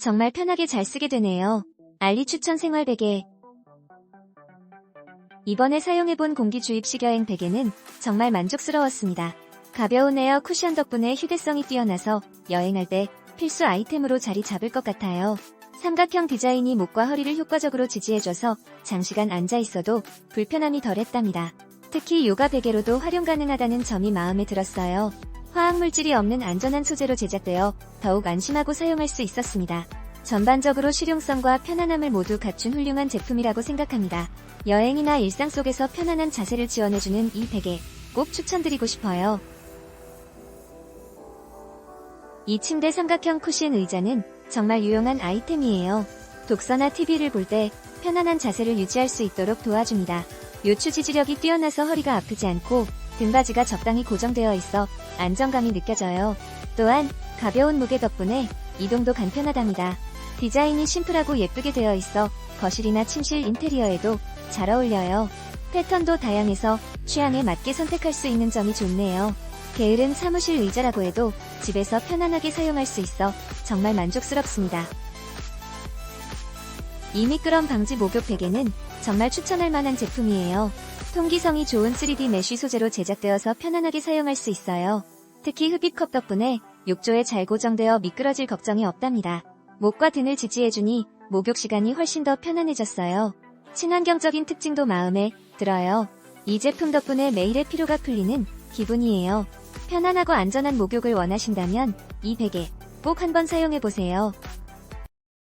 정말 편하게 잘 쓰게 되네요. 알리 추천 생활 베개 이번에 사용해본 공기 주입식 여행 베개는 정말 만족스러웠습니다. 가벼운 에어 쿠션 덕분에 휴대성이 뛰어나서 여행할 때 필수 아이템으로 자리 잡을 것 같아요. 삼각형 디자인이 목과 허리를 효과적으로 지지해줘서 장시간 앉아 있어도 불편함이 덜했답니다. 특히 요가 베개로도 활용 가능하다는 점이 마음에 들었어요. 화학물질이 없는 안전한 소재로 제작되어 더욱 안심하고 사용할 수 있었습니다. 전반적으로 실용성과 편안함을 모두 갖춘 훌륭한 제품이라고 생각합니다. 여행이나 일상 속에서 편안한 자세를 지원해주는 이 베개 꼭 추천드리고 싶어요. 이 침대 삼각형 쿠션 의자는 정말 유용한 아이템이에요. 독서나 TV를 볼 때 편안한 자세를 유지할 수 있도록 도와줍니다. 요추 지지력이 뛰어나서 허리가 아프지 않고 등받이가 적당히 고정되어 있어 안정감이 느껴져요. 또한 가벼운 무게 덕분에 이동도 간편하답니다. 디자인이 심플하고 예쁘게 되어 있어 거실이나 침실 인테리어에도 잘 어울려요. 패턴도 다양해서 취향에 맞게 선택할 수 있는 점이 좋네요. 게으른 사무실 의자라고 해도 집에서 편안하게 사용할 수 있어 정말 만족스럽습니다. 이 미끄럼 방지 목욕 베개는 정말 추천할 만한 제품이에요. 통기성이 좋은 3D 메쉬 소재로 제작되어서 편안하게 사용할 수 있어요. 특히 흡입컵 덕분에 욕조에 잘 고정되어 미끄러질 걱정이 없답니다. 목과 등을 지지해주니 목욕 시간이 훨씬 더 편안해졌어요. 친환경적인 특징도 마음에 들어요. 이 제품 덕분에 매일의 피로가 풀리는 기분이에요. 편안하고 안전한 목욕을 원하신다면 이 베개 꼭 한번 사용해보세요.